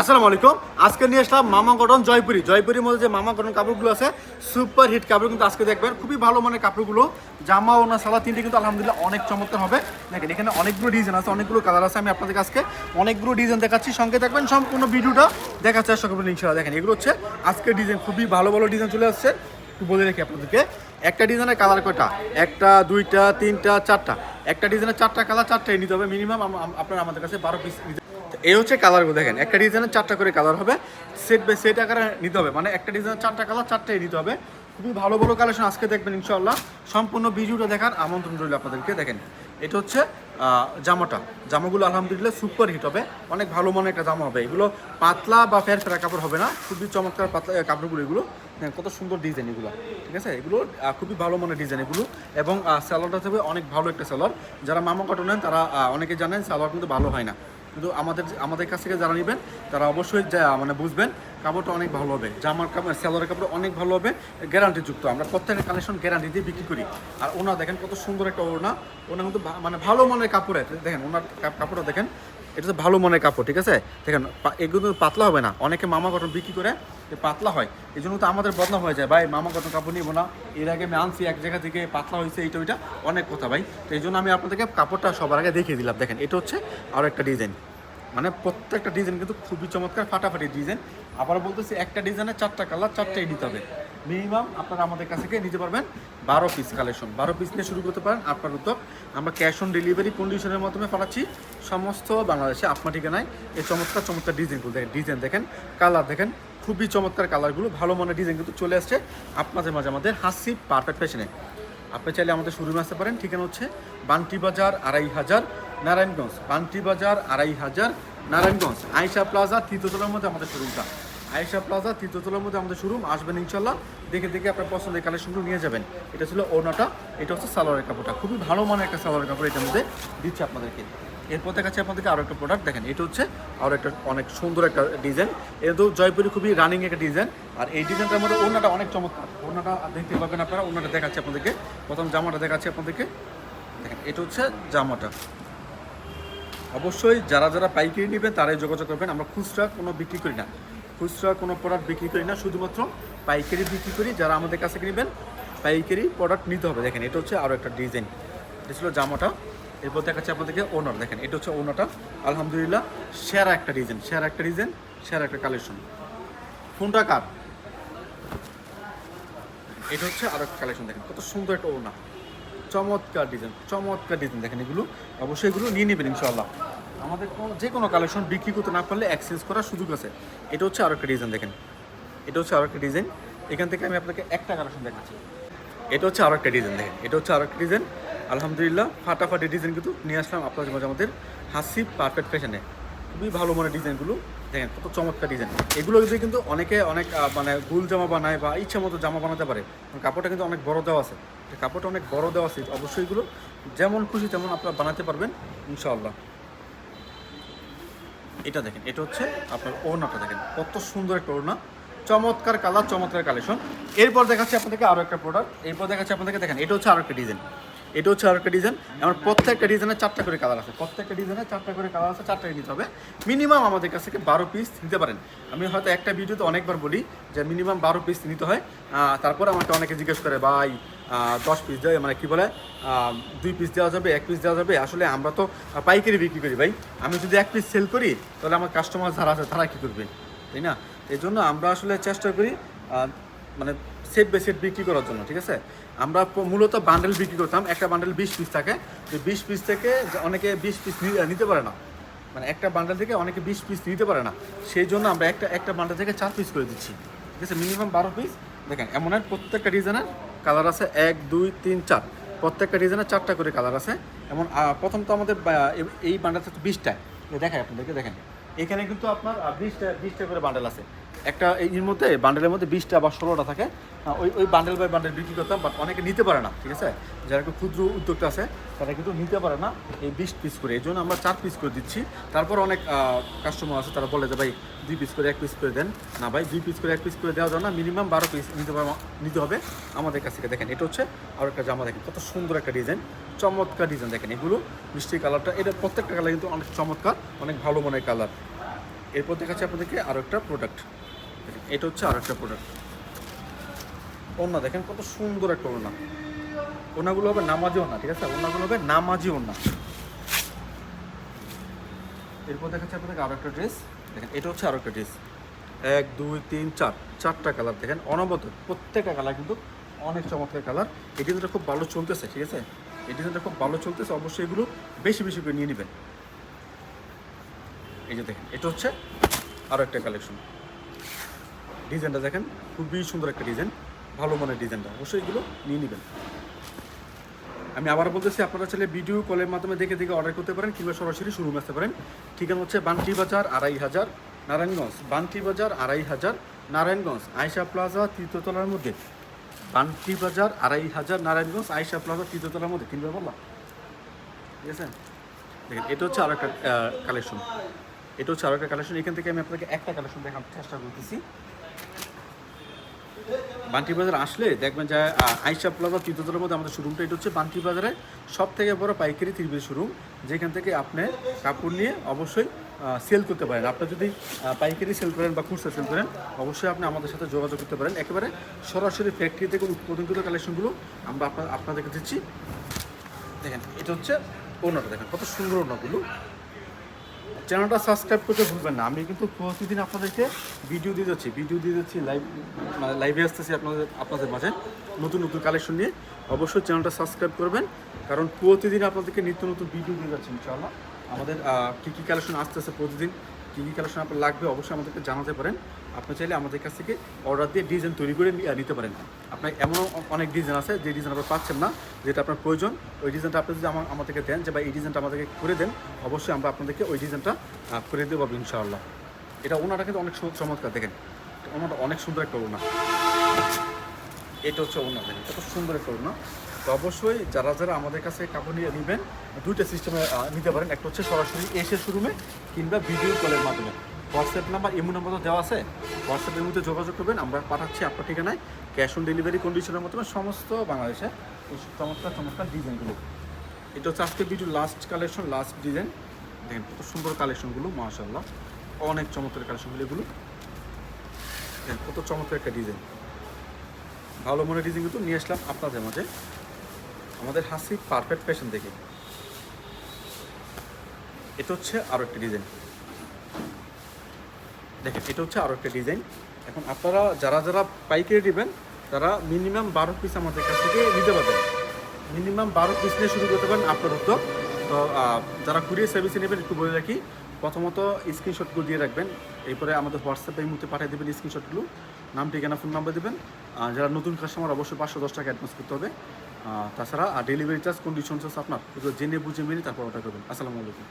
আসসালামু আলাইকুম। আজকে নিয়ে আসলাম মামা কটন জয়পুরি। জয়পুরির মধ্যে যে মামা কটন কাপড়গুলো আছে সুপার হিট কাপড় কিন্তু আজকে দেখবেন। খুবই ভালো মানে কাপড়গুলো। জামা ও না সালা তিনটে কিন্তু আলহামদুলিল্লাহ অনেক চমৎকার হবে। দেখেন, এখানে অনেকগুলো ডিজাইন আছে, অনেকগুলো কালার আছে। আমি আপনাদের আজকে অনেকগুলো ডিজাইন দেখাচ্ছি। সঙ্গে দেখবেন সম্পূর্ণ ভিডিওটা দেখার চেষ্টা করবেন, ইনশাআল্লাহ। দেখেন, এগুলো হচ্ছে আজকে ডিজাইন খুবই ভালো ভালো ডিজাইন চলে আসছে। একটু বলে রাখি আপনাদেরকে, একটা ডিজাইনের কালার কটা একটা, দুইটা, তিনটা, চারটা। একটা ডিজাইনের চারটা কালার চারটাই নিতে হবে। মিনিমাম আপনারা আমাদের কাছে বারো পিস এই হচ্ছে কালারগুলো দেখেন, একটা ডিজাইনের চারটা করে কালার হবে সেট বাই সেট আকারে নিতে হবে মানে একটা ডিজাইনের চারটা কালার চারটাই নিতে হবে। খুবই ভালো ভালো কালেকশন আজকে দেখবেন ইনশাল্লাহ সম্পূর্ণ ভিডিওটা দেখার আমন্ত্রণ রইল আপনাদেরকে, দেখেন। এটা হচ্ছে জামাটা। জামাগুলো আলহামদুলিল্লাহ সুপার হিট হবে। অনেক ভালো মানের একটা জামা হবে। এগুলো পাতলা বা ফের ফেরা কাপড় হবে না। খুবই চমৎকার পাতলা কাপড়গুলো এগুলো। কত সুন্দর ডিজাইন এগুলো। ঠিক আছে? এগুলো খুবই ভালো মানের ডিজাইন এগুলো। এবং স্যালোয়ারটা হবে অনেক ভালো একটা স্যালোয়ার যারা মামা কটন নেন, তারা অনেকে জানেন স্যালোয়ার কিন্তু ভালো হয় না। কিন্তু আমাদের আমাদের কাছ থেকে যারা নেবেন, তারা অবশ্যই যা- মানে বুঝবেন, কাপড়টা অনেক ভালো হবে। জামার কাপড় স্যালোয়ারের কাপড় অনেক ভালো হবে, গ্যারান্টিযুক্ত। আমরা প্রত্যেকটা কালেকশন গ্যারান্টি দিয়ে বিক্রি করি। আর ওনা দেখেন কত সুন্দর একটা ওনা ওনা কিন্তু মানে ভালো মানের কাপড়। আছে। দেখেন, ওনার কাপড়টা দেখেন, এটা তো ভালো মনের কাপড়, ঠিক আছে? দেখেন এগুলো পাতলা হবে না। অনেকে মামা কটন বিক্রি করে পাতলা হয়। এই জন্য তো আমাদের বদনাম হয়ে যায়, ভাই, মামা কটন কাপড় নিবো না। এর আগে আমি আনছি, এক জায়গা থেকে পাতলা হয়েছে, এইটা, ওইটা। অনেক কথা, ভাই। তো এই জন্য আমি আপনাদেরকে কাপড়টা সবার আগে দেখিয়ে দিলাম। দেখেন, এটা হচ্ছে আরও একটা ডিজাইন। মানে প্রত্যেকটা ডিজাইন কিন্তু খুবই চমৎকার, ফাটাফাটি ডিজাইন আবার বলতেছি, একটা ডিজাইনে চারটা কালার চারটাই নিতে হবে। মিনিমাম আপনারা আমাদের কাছ থেকে নিতে পারবেন বারো পিস কালেকশন বারো পিস নিয়ে শুরু করতে পারেন আপনার উদ্যোগ আমরা ক্যাশ অন ডেলিভারি কন্ডিশনের মাধ্যমে পাঠাচ্ছি। সমস্ত বাংলাদেশে আপনার ঠিকানায় এই চমৎকার চমৎকার ডিজাইনগুলো দেখেন ডিজাইন দেখেন কালার দেখেন, খুবই চমৎকার কালারগুলো ভালো মনের ডিজাইন কিন্তু চলে আসছে আপনাদের মাঝে আমাদের হাসি পারফেক্ট ফ্যাশনে আপনি চাইলে আমাদের শোরুমে আসতে পারেন। ঠিকানা হচ্ছে বান্টি বাজার আড়াই হাজার নারায়ণগঞ্জ বান্টি বাজার আড়াই হাজার, নারায়ণগঞ্জ আয়সা প্লাজা, তৃতীয়তলার মধ্যে আমাদের শোরুমটা। আয়সা প্লাজা, তৃতীয়তলার মধ্যে আমাদের শোরুম, আসবেন ইনশাল্লাহ। দেখে দেখে আপনার পছন্দের কালেকশনগুলো নিয়ে যাবেন। এটা ছিল ওনাটা এটা হচ্ছে সালোয়ারের কাপড়টা। খুবই ভালো মানের একটা সালোয়ারের কাপড় এটার মধ্যে দিচ্ছে আপনাদেরকে। এরপর দেখাচ্ছি আপনাদেরকে আরও একটা প্রোডাক্ট দেখেন, এটা হচ্ছে আরও একটা অনেক সুন্দর একটা ডিজাইন এটা তো জয়পুরি খুবই রানিং একটা ডিজাইন আর এই ডিজাইনটার মধ্যে ওনাটা অনেক চমৎকার। ওনাটা দেখতে পাবেন আপনারা ওনাটা দেখাচ্ছি আপনাদেরকে। প্রথম জামাটা দেখাচ্ছি আপনাদেরকে। দেখেন, এটা হচ্ছে জামাটা। অবশ্যই যারা যারা পাইকারি নেবেন তারাই যোগাযোগ করবেন। আমরা খুচরা কোনো বিক্রি করি না। খুচরা কোনো প্রোডাক্ট বিক্রি করি না, শুধুমাত্র পাইকারি বিক্রি করি। যারা আমাদের কাছে নেবেন, পাইকারি প্রোডাক্ট নিতে হবে। দেখেন, এটা হচ্ছে আরও একটা ডিজাইন এটা ছিল জামাটা। এরপর দেখাচ্ছি আপনাদেরকে ওনার দেখেন, এটা হচ্ছে ওনাটা আলহামদুলিল্লাহ, সেরা একটা ডিজাইন সেরা একটা ডিজাইন সেরা একটা কালেকশন ফোনটা কার? এটা হচ্ছে আরও একটা কালেকশন দেখেন, কত সুন্দর একটা ওনা চমৎকার ডিজাইন চমৎকার ডিজাইন দেখেন এগুলো। অবশ্যই এগুলো নিয়ে নেবেন ইনশাল্লাহ আমাদের কোনো, যে কোনো কালেকশন বিক্রি করতে না পারলে এক্সচেঞ্জ করার সুযোগ আছে। এটা হচ্ছে আরও একটা ডিজাইন দেখেন। এটা হচ্ছে আরও একটা ডিজাইন এখান থেকে আমি আপনাকে একটা কালেকশন দেখাচ্ছি। এটা হচ্ছে আরও একটা ডিজাইন দেখেন। এটা হচ্ছে আরও একটা ডিজাইন আলহামদুলিল্লাহ, ফাটাফাটি ডিজাইন কিন্তু নিয়ে আসলাম আপনার মাঝে আমাদের হাসি পারফেক্ট ফ্যাশনে খুবই ভালো মানের ডিজাইনগুলো দেখেন কত চমৎকার ডিজাইন এগুলো যদি কিন্তু অনেকে অনেক মানে গুল জামা বানায় বা ইচ্ছা মতো জামা বানাতে পারে কাপড়টা কিন্তু অনেক বড় দেওয়া আছে। কাপড়টা অনেক বড় দেওয়া আছে, অবশ্যই এগুলো যেমন খুশি তেমন আপনারা বানাতে পারবেন, ইনশাআল্লাহ। এটা দেখেন, এটা হচ্ছে আপনার ওড়নাটা দেখেন, কত সুন্দর একটা ওড়না। চমৎকার কালার, চমৎকার কালেকশন। এরপর দেখাচ্ছি আপনাদেরকে আরও একটা প্রোডাক্ট এরপর দেখাচ্ছি আপনাদেরকে, দেখেন, এটা হচ্ছে আরও একটা ডিজাইন এটা হচ্ছে আর একটা ডিজাইন আমার প্রত্যেকটা ডিজাইনে চারটা করে কালার আছে। প্রত্যেকটা ডিজাইনে চারটা করে কালার আছে, চারটাই নিতে হবে। মিনিমাম আমাদের কাছ থেকে বারো পিস নিতে পারেন। আমি হয়তো একটা ভিডিওতে অনেকবার বলি যে মিনিমাম বারো পিস নিতে হয়। তারপর আমাকে অনেকে জিজ্ঞেস করে, ভাই দশ পিস দেয় মানে কী বলে? দুই পিস দেওয়া যাবে, এক পিস দেওয়া যাবে? আসলে আমরা তো পাইকারি বিক্রি করি ভাই। আমি যদি এক পিস সেল করি, তাহলে আমার কাস্টমার যারা আছে, তারা কী করবে? তাই না? এই জন্য আমরা আসলে চেষ্টা করি মানে সেট বাই সেট বিক্রি করার জন্য, ঠিক আছে? আমরা মূলত বান্ডেল বিক্রি করতাম, একটা বান্ডেল বিশ পিস থাকে। তো বিশ পিস থেকে অনেকে বিশ পিস নিতে পারে না। মানে একটা বান্ডেল থেকে অনেকে বিশ পিস নিতে পারে না। সেই জন্য আমরা একটা একটা বান্ডেল থেকে চার পিস করে দিচ্ছি। ঠিক আছে? মিনিমাম বারো পিস দেখেন, এমন এক প্রত্যেকটা ডিজাইনের কালার আছে এক, দুই, তিন, চার। প্রত্যেকটা ডিজাইনের চারটা করে কালার আছে। এমন প্রথম তো আমাদের এই বান্ডেলটা বিশটা। দেখায় আপনাদেরকে, দেখেন। এখানে কিন্তু আপনার বিশটা বিশটা করে বান্ডেল আছে। একটা এর মধ্যে বান্ডেলের মধ্যে বিশটা বা ষোলোটা থাকে। ওই ওই বান্ডেল বাই বান্ডেল বিক্রি করতাম বাট অনেকে নিতে পারে না, ঠিক আছে? যারা একটু ক্ষুদ্র উদ্যোক্তা আছে, তারা কিন্তু নিতে পারে না এই বিশ পিস করে। এই জন্য আমরা চার পিস করে দিচ্ছি। তারপর অনেক কাস্টমার আছে, তারা বলে যে, ভাই, দুই পিস করে, এক পিস করে দেন। না, ভাই, দুই পিস করে, এক পিস করে দেওয়া যায় না। মিনিমাম বারো পিস নিতে নিতে হবে। আমাদের কাছ থেকে দেখেন, এটা হচ্ছে আর একটা জামা দেখেন, কত সুন্দর একটা ডিজাইন চমৎকার ডিজাইন দেখেন এগুলো, মিষ্টি কালারটা এটা প্রত্যেকটা কালার কিন্তু অনেক চমৎকার, অনেক ভালো মনের কালার এরপর দেখাচ্ছি আপনাদেরকে আরও একটা প্রোডাক্ট এটা হচ্ছে আর একটা প্রোডাক্ট ওনা দেখেন কত সুন্দর একটা ওনা ওনাগুলো হবে নামাজি ওনা ঠিক আছে? ওনাগুলো হবে নামাজি ওনা এরপর দেখাচ্ছি আপনাদেরকে আরও একটা ড্রেস দেখেন, এটা হচ্ছে আরও একটা ড্রেস এক, দুই, তিন, চার। চারটা কালার দেখেন অনবত প্রত্যেকটা কালার কিন্তু অনেক চমৎকার কালার এই ডিজাইনটা খুব ভালো চলতেছে, ঠিক আছে? এই ডিজাইনটা খুব ভালো চলতেছে, অবশ্যই এগুলো বেশি বেশি করে নিয়ে নেবেন। এই যে দেখেন, এটা হচ্ছে আরও একটা কালেকশন ডিজাইনটা দেখেন, খুবই সুন্দর একটা ডিজাইন, ভালো মানের ডিজাইনটা, অবশ্যই এগুলো নিয়ে নেবেন। আমি আবার বলতেছি, আপনারা চাইলে ভিডিও কলের মাধ্যমে দেখে দেখে অর্ডার করতে পারেন কিংবা সরাসরি শুরু আসতে পারেন। ঠিকানা হচ্ছে বান্টি বাজার আড়াই হাজার নারায়ণগঞ্জ, বান্টি বাজার আড়াই হাজার নারায়ণগঞ্জ আয়সা প্লাজা তৃতীয়তলার মধ্যে। বান্টি বাজার আড়াই হাজার নারায়ণগঞ্জ আয়সা প্লাজা তৃতীয়তলার মধ্যে। কিনবে বললাম ঠিক আছে? দেখেন, এটা হচ্ছে আরও একটা কালেকশন এটা হচ্ছে আরও একটা কালেকশন এখান থেকে আমি আপনাকে একটা কালেকশন দেখার চেষ্টা করতেছি। বান্টি বাজার আসলে দেখবেন যে আইসা প্লাজা তৃতীয়তলার মধ্যে আমাদের শোরুমটা এটা হচ্ছে বান্টি বাজারে সব থেকে বড় পাইকারি ত্রিবের শোরুম যেখান থেকে আপনি কাপড় নিয়ে অবশ্যই সেল করতে পারেন। আপনি যদি পাইকারি সেল করেন বা খুচরা সেল করেন, অবশ্যই আপনি আমাদের সাথে যোগাযোগ করতে পারেন। একেবারে সরাসরি ফ্যাক্টরি থেকে উৎপাদনকৃত কালেকশনগুলো আমরা আপনাদেরকে দিচ্ছি। দেখেন, এটা হচ্ছে ওনাটা দেখেন, কত সুন্দর ওনাগুলো চ্যানেলটা সাবস্ক্রাইব করতে ভুলবেন না। আমি কিন্তু প্রতিদিন আপনাদেরকে ভিডিও দিয়ে যাচ্ছি। ভিডিও দিয়ে যাচ্ছি লাইভ মানে লাইভে আসতেছি আপনাদের আপনাদের মাঝে নতুন নতুন কালেকশন নিয়ে। অবশ্যই চ্যানেলটা সাবস্ক্রাইব করবেন, কারণ প্রতিদিন আপনাদেরকে নিত্য নতুন ভিডিও দিয়ে যাচ্ছি ইনশাআল্লাহ। আমাদের কী কী কালেকশন আসতেছে প্রতিদিন, কী কী কালেকশন আপনার লাগবে অবশ্যই আমাদেরকে জানাতে পারেন। আপনি চাইলে আমাদের কাছ থেকে অর্ডার দিয়ে ডিজাইন তৈরি করে নিতে পারেন। আপনার এমন অনেক ডিজাইন আছে, যে ডিজাইন আপনার পাচ্ছেন না, যেটা আপনার প্রয়োজন, ওই ডিজাইনটা আপনি যদি আমার আমাদেরকে দেন, যে বা এই ডিজাইনটা আমাদেরকে করে দেন, অবশ্যই আমরা আপনাদেরকে ওই ডিজাইনটা করে দেবো ইনশাআল্লাহ। এটা ওনাটা কিন্তু অনেক চমৎকার, দেখেন। ওনাটা অনেক সুন্দর একটা ওনা এটা হচ্ছে ওনা দেখেন কত সুন্দর একটা ওনা তো অবশ্যই যারা যারা আমাদের কাছে কাপড় নিয়ে নেবেন, দুইটা সিস্টেমে নিতে পারেন। একটা হচ্ছে সরাসরি এসে শোরুমে কিংবা ভিডিও কলের মাধ্যমে। হোয়াটসঅ্যাপ নাম্বার ইমো নাম্বার তো দেওয়া আছে। হোয়াটসঅ্যাপের মধ্যে যোগাযোগ করবেন। আমরা পাঠাচ্ছি আপনার ঠিকানায়। ক্যাশ অন ডেলিভারি কন্ডিশনের মাধ্যমে সমস্ত বাংলাদেশে এই চমৎকার চমৎকার ডিজাইনগুলো। এটা হচ্ছে আজকে video last collection last design দেখেন, কত সুন্দর কালেকশনগুলো মাশাল্লাহ অনেক চমৎকার কালেকশনগুলো এগুলো। দেখেন, কত চমৎকার একটা ডিজাইন ভালো মনে ডিজাইন কিন্তু নিয়ে আসলাম আপনাদের মাঝে। আমাদের হাসি পারফেক্ট ফ্যাশন দেখে। এটা হচ্ছে আরও একটা ডিজাইন দেখেন, এটা হচ্ছে আরও একটা ডিজাইন। এখন আপনারা যারা যারা পাইকারি নেবেন, তারা মিনিমাম বারো পিস আমাদের কাছ থেকে নিতে পারবেন। মিনিমাম বারো পিস নিয়ে শুরু করতে পারেন আপনার উদ্যোগ। তো যারা কুরিয়ার সার্ভিসে নেবেন, একটু বলে রাখি, প্রথমত স্ক্রিনশটগুলো দিয়ে রাখবেন। এরপরে আমাদের হোয়াটসঅ্যাপে এই মুহূর্তে পাঠিয়ে দেবেন স্ক্রিনশটগুলো নাম, ঠিকানা ফোন নাম্বার দেবেন। যারা নতুন কাস্টমার অবশ্যই পাঁচশো দশ টাকা অ্যাডভান্স করতে হবে। তাছাড়া ডেলিভারি চার্জ কন্ডিশন আপনার। জেনে বুঝে মেনে তারপর অর্ডার করবেন। আসসালামু আলাইকুম।